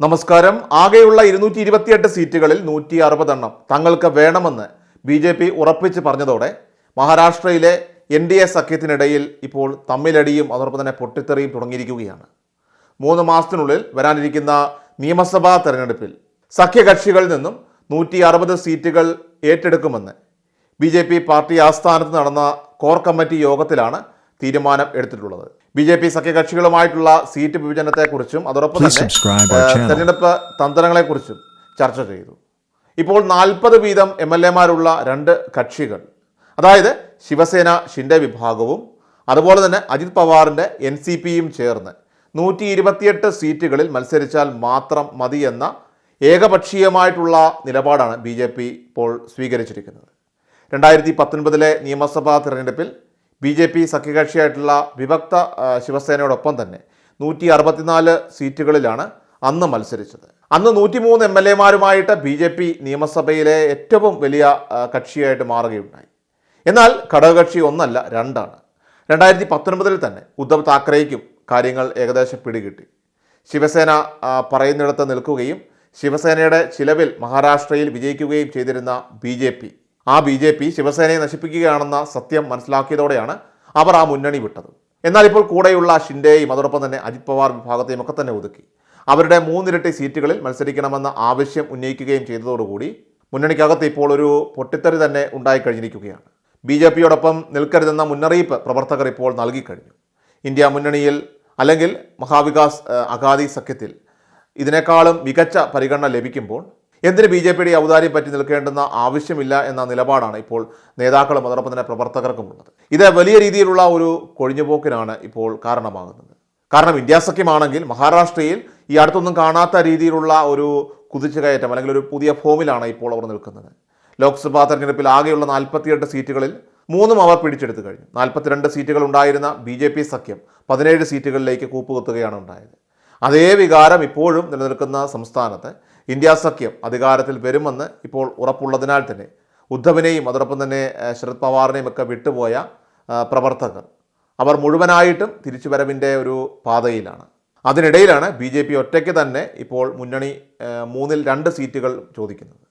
നമസ്കാരം. ആകെയുള്ള ഇരുന്നൂറ്റി ഇരുപത്തിയെട്ട് സീറ്റുകളിൽ നൂറ്റി അറുപതെണ്ണം തങ്ങൾക്ക് വേണമെന്ന് ബി ജെ പി ഉറപ്പിച്ച് പറഞ്ഞതോടെ മഹാരാഷ്ട്രയിലെ എൻ ഡി എ സഖ്യത്തിനിടയിൽ ഇപ്പോൾ തമ്മിലടിയും അതോടൊപ്പം തന്നെ പൊട്ടിത്തെറിയും തുടങ്ങിയിരിക്കുകയാണ്. മൂന്ന് മാസത്തിനുള്ളിൽ വരാനിരിക്കുന്ന നിയമസഭാ തെരഞ്ഞെടുപ്പിൽ സഖ്യകക്ഷികളിൽ നിന്നും നൂറ്റി അറുപത് സീറ്റുകൾ ഏറ്റെടുക്കുമെന്ന് ബി ജെ പി പാർട്ടി ആസ്ഥാനത്ത് നടന്ന കോർ കമ്മിറ്റി യോഗത്തിലാണ് തീരുമാനം എടുത്തിട്ടുള്ളത്. ബി ജെ പി സഖ്യകക്ഷികളുമായിട്ടുള്ള സീറ്റ് വിഭജനത്തെക്കുറിച്ചും അതോടൊപ്പം തന്നെ. തെരഞ്ഞെടുപ്പ് തന്ത്രങ്ങളെക്കുറിച്ചും ചർച്ച ചെയ്തു. ഇപ്പോൾ നാൽപ്പത് വീതം എം എൽ എമാരുള്ള രണ്ട് കക്ഷികൾ അതായത് ശിവസേന ഷിൻഡെ വിഭാഗവും അതുപോലെ തന്നെ അജിത് പവാറിന്റെ എൻ സി പിയും ചേർന്ന് നൂറ്റി ഇരുപത്തിയെട്ട് സീറ്റുകളിൽ മത്സരിച്ചാൽ മാത്രം മതി എന്ന ഏകപക്ഷീയമായിട്ടുള്ള നിലപാടാണ് ബി ജെ പി ഇപ്പോൾ സ്വീകരിച്ചിരിക്കുന്നത്. രണ്ടായിരത്തി പത്തൊൻപതിലെ നിയമസഭാ തിരഞ്ഞെടുപ്പിൽ ബി ജെ പി സഖ്യകക്ഷിയായിട്ടുള്ള വിഭക്ത ശിവസേനയോടൊപ്പം തന്നെ നൂറ്റി അറുപത്തിനാല് സീറ്റുകളിലാണ് അന്ന് മത്സരിച്ചത്. അന്ന് നൂറ്റിമൂന്ന് എം എൽ എമാരുമായിട്ട് ബി ജെ പി നിയമസഭയിലെ ഏറ്റവും വലിയ കക്ഷിയായിട്ട് മാറുകയുണ്ടായി. എന്നാൽ ഘടകകക്ഷി ഒന്നല്ല രണ്ടാണ്. രണ്ടായിരത്തി പത്തൊൻപതിൽ തന്നെ ഉദ്ധവ് താക്കറേക്കും കാര്യങ്ങൾ ഏകദേശം പിടികിട്ടി. ശിവസേന പറയുന്നിടത്ത് നിൽക്കുകയും ശിവസേനയുടെ ചിലവിൽ മഹാരാഷ്ട്രയിൽ വിജയിക്കുകയും ചെയ്തിരുന്ന ബി ആ ബി ജെ പി ശിവസേനയെ നശിപ്പിക്കുകയാണെന്ന സത്യം മനസ്സിലാക്കിയതോടെയാണ് അവർ ആ മുന്നണി വിട്ടത്. എന്നാൽ ഇപ്പോൾ കൂടെയുള്ള ഷിൻഡേയും അതോടൊപ്പം തന്നെ അജിത് പവാർ വിഭാഗത്തെയും ഒക്കെ തന്നെ ഒതുക്കി. അവരുടെ മൂന്നിരട്ടി സീറ്റുകളിൽ മത്സരിക്കണമെന്ന ആവശ്യം ഉന്നയിക്കുകയും ചെയ്തതോടുകൂടി മുന്നണിക്കകത്ത് ഇപ്പോൾ ഒരു പൊട്ടിത്തെറി തന്നെ ഉണ്ടായിക്കഴിഞ്ഞിരിക്കുകയാണ്. ബി ജെ പിയോടൊപ്പം നിൽക്കരുതെന്ന മുന്നറിയിപ്പ് പ്രവർത്തകർ ഇപ്പോൾ നൽകിക്കഴിഞ്ഞു. ഇന്ത്യ മുന്നണിയിൽ അല്ലെങ്കിൽ മഹാവികാസ് അഗാദി സഖ്യത്തിൽ ഇതിനേക്കാളും മികച്ച പരിഗണന ലഭിക്കുമ്പോൾ എന്തിന് ബി ജെ പിയുടെ ഔദാര്യം പറ്റി നിൽക്കേണ്ടുന്ന ആവശ്യമില്ല എന്ന നിലപാടാണ് ഇപ്പോൾ നേതാക്കളും അതോടൊപ്പം തന്നെ പ്രവർത്തകർക്കും ഉള്ളത്. ഇത് വലിയ രീതിയിലുള്ള ഒരു കൊഴിഞ്ഞുപോക്കിനാണ് ഇപ്പോൾ കാരണമാകുന്നത്. കാരണം ഇന്ത്യ സഖ്യമാണെങ്കിൽ മഹാരാഷ്ട്രയിൽ ഈ അടുത്തൊന്നും കാണാത്ത രീതിയിലുള്ള ഒരു കുതിച്ചുകയറ്റം അല്ലെങ്കിൽ ഒരു പുതിയ ഫോമിലാണ് ഇപ്പോൾ അവർ നിൽക്കുന്നത്. ലോക്സഭാ തെരഞ്ഞെടുപ്പിൽ ആകെയുള്ള നാൽപ്പത്തിയെട്ട് സീറ്റുകളിൽ മൂന്നും അവർ പിടിച്ചെടുത്തു കഴിഞ്ഞു. നാൽപ്പത്തിരണ്ട് സീറ്റുകൾ ഉണ്ടായിരുന്ന ബി ജെ പി സഖ്യം പതിനേഴ് സീറ്റുകളിലേക്ക് കൂപ്പുകുത്തുകയാണ് ഉണ്ടായത്. അതേ വികാരം ഇപ്പോഴും നിലനിൽക്കുന്ന സംസ്ഥാനത്ത് ഇന്ത്യ സഖ്യം അധികാരത്തിൽ വരുമെന്ന് ഇപ്പോൾ ഉറപ്പുള്ളതിനാൽ തന്നെ ഉദ്ധവിനെയും അതോടൊപ്പം തന്നെ ശരത് പവാറിനെയും ഒക്കെ വിട്ടുപോയ പ്രവർത്തകർ. അവർ മുഴുവനായിട്ടും തിരിച്ചുവരവിന്റെ ഒരു പാതയിലാണ്. അതിനിടയിലാണ് ബി ജെ പി ഒറ്റയ്ക്ക് തന്നെ ഇപ്പോൾ മുന്നണി മൂന്നിൽ രണ്ട് സീറ്റുകൾ ചോദിക്കുന്നത്.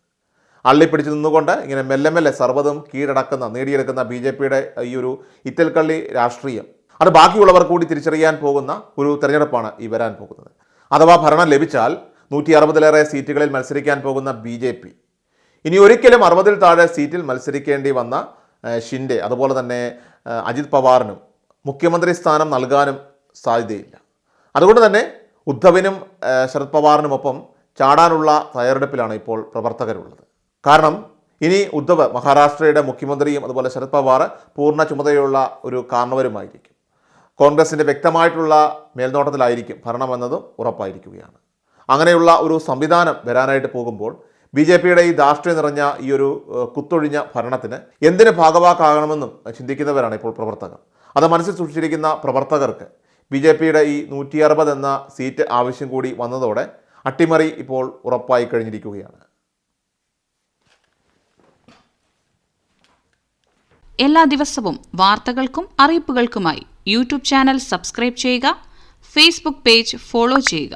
അള്ളിപ്പിടിച്ച് നിന്നുകൊണ്ട് ഇങ്ങനെ മെല്ലെ മെല്ലെ സർവതും കീഴടക്കുന്ന നേടിയെടുക്കുന്ന ബി ജെ പിയുടെ ഈ ഒരു ഇത്തൽക്കള്ളി രാഷ്ട്രീയം. അത് ബാക്കിയുള്ളവർ കൂടി തിരിച്ചറിയാൻ പോകുന്ന ഒരു തെരഞ്ഞെടുപ്പാണ് ഈ വരാൻ പോകുന്നത്. അഥവാ ഭരണം ലഭിച്ചാൽ നൂറ്റി അറുപതിലേറെ സീറ്റുകളിൽ മത്സരിക്കാൻ പോകുന്ന ബി ജെ പി. ഇനി ഒരിക്കലും അറുപതിൽ താഴെ സീറ്റിൽ മത്സരിക്കേണ്ടി വന്ന ഷിൻഡെ അതുപോലെ തന്നെ അജിത് പവാറിനും മുഖ്യമന്ത്രി സ്ഥാനം നൽകാനും സാധ്യതയില്ല. അതുകൊണ്ട് തന്നെ ഉദ്ധവിനും ശരത് പവാറിനുമൊപ്പം ചാടാനുള്ള തയ്യാറെടുപ്പിലാണ് ഇപ്പോൾ പ്രവർത്തകരുള്ളത്. കാരണം ഇനി ഉദ്ധവ് മഹാരാഷ്ട്രയുടെ മുഖ്യമന്ത്രിയും അതുപോലെ ശരത് പവാർ പൂർണ ചുമതലയുള്ള ഒരു കാരണവരുമായിരിക്കും കോൺഗ്രസിന്റെ വ്യക്തമായിട്ടുള്ള മേൽനോട്ടത്തിലായിരിക്കും ഭരണമെന്നതും ഉറപ്പായിരിക്കുകയാണ്. അങ്ങനെയുള്ള ഒരു സംവിധാനം വരാനായിട്ട് പോകുമ്പോൾ ബി ജെ പിയുടെ ഈ ധാർഷ്ട്യം നിറഞ്ഞ ഈ ഒരു കുത്തൊഴിഞ്ഞ ഭരണത്തിന് എന്തിന് ഭാഗവാക്കാകണമെന്നും ചിന്തിക്കുന്നവരാണ് ഇപ്പോൾ പ്രവർത്തകർ. അത് മനസ്സിൽ സൂക്ഷിച്ചിരിക്കുന്ന പ്രവർത്തകർക്ക് ബി ജെ പിയുടെ ഈ നൂറ്റി അറുപത് എന്ന സീറ്റ് ആവശ്യം കൂടി വന്നതോടെ അട്ടിമറി ഇപ്പോൾ ഉറപ്പായി കഴിഞ്ഞിരിക്കുകയാണ്. എല്ലാ ദിവസവും വാർത്തകൾക്കും അറിയിപ്പുകൾക്കുമായി യൂട്യൂബ് ചാനൽ സബ്സ്ക്രൈബ് ചെയ്യുക ഫേസ്ബുക്ക് പേജ് ഫോളോ ചെയ്യുക.